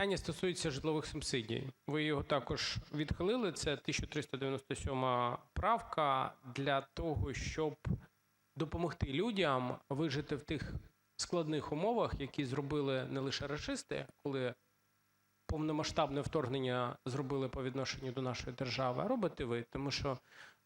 питання стосується житлових субсидій. Ви його також відхилили. Це 1397 правка для того, щоб допомогти людям вижити в тих складних умовах, які зробили не лише рашисти, коли повномасштабне вторгнення зробили по відношенню до нашої держави, а робите ви, тому що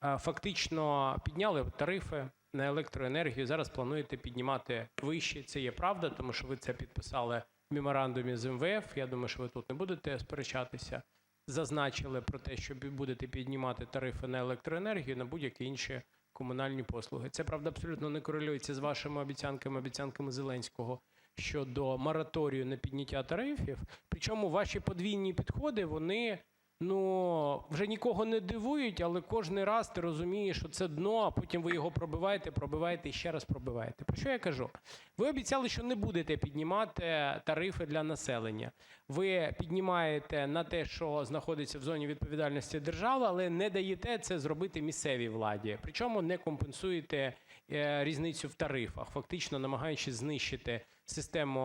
е, фактично підняли тарифи на електроенергію. Зараз плануєте піднімати вище. Це є правда, тому що ви це підписали меморандумі з МВФ. Я думаю, що ви тут не будете сперечатися. Зазначили про те, що будете піднімати тарифи на електроенергію, на будь-які інші комунальні послуги. Це правда абсолютно не корелюється з вашими обіцянками, обіцянками Зеленського щодо мораторію на підняття тарифів. Причому ваші подвійні підходи, вони вже нікого не дивують, але кожен раз ти розумієш, що це дно, а потім ви його пробиваєте, пробиваєте і ще раз пробиваєте. Про що я кажу? Ви обіцяли, що не будете піднімати тарифи для населення. Ви піднімаєте на те, що знаходиться в зоні відповідальності держави, але не даєте це зробити місцевій владі. Причому не компенсуєте е, різницю в тарифах, фактично намагаючись знищити систему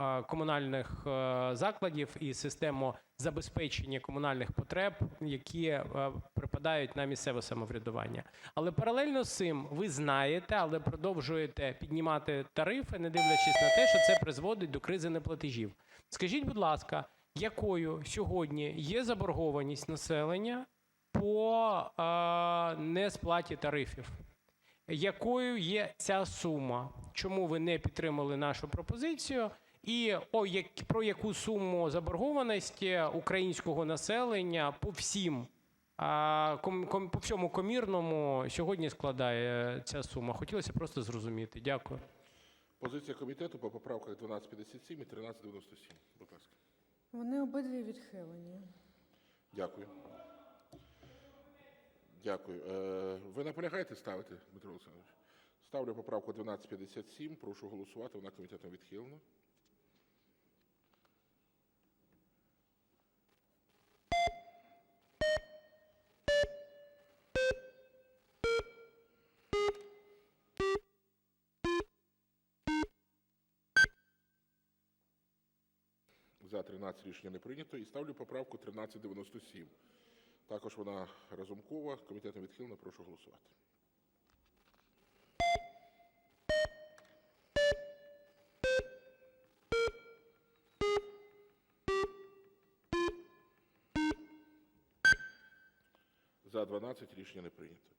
е, комунальних е, закладів і систему забезпечення комунальних потреб, які е, припадають на місцеве самоврядування. Але паралельно з цим ви знаєте, але продовжуєте піднімати тарифи, не дивлячись на те, що це призводить до кризи неплатежів. Скажіть, будь ласка, якою сьогодні є заборгованість населення по е, несплаті тарифів? Якою є ця сума? Чому ви не підтримали нашу пропозицію? І о, як, про яку суму заборгованості українського населення по всім а, ком, ком, по всьому комірному сьогодні складає ця сума? Хотілося просто зрозуміти. Дякую. Позиція комітету по поправках 1257 і 1397. Будь ласка. Вони обидві відхилені. Дякую. Дякую. Е, Ви наполягаєте ставити, Дмитро Олександрович? Ставлю поправку 1257. Прошу голосувати. Вона комітетом відхилена. За 13 рішення не прийнято. І ставлю поправку 1397. Також вона разумкова. Комітетом відхилена. Прошу голосувати. За 12 рішення не прийнято.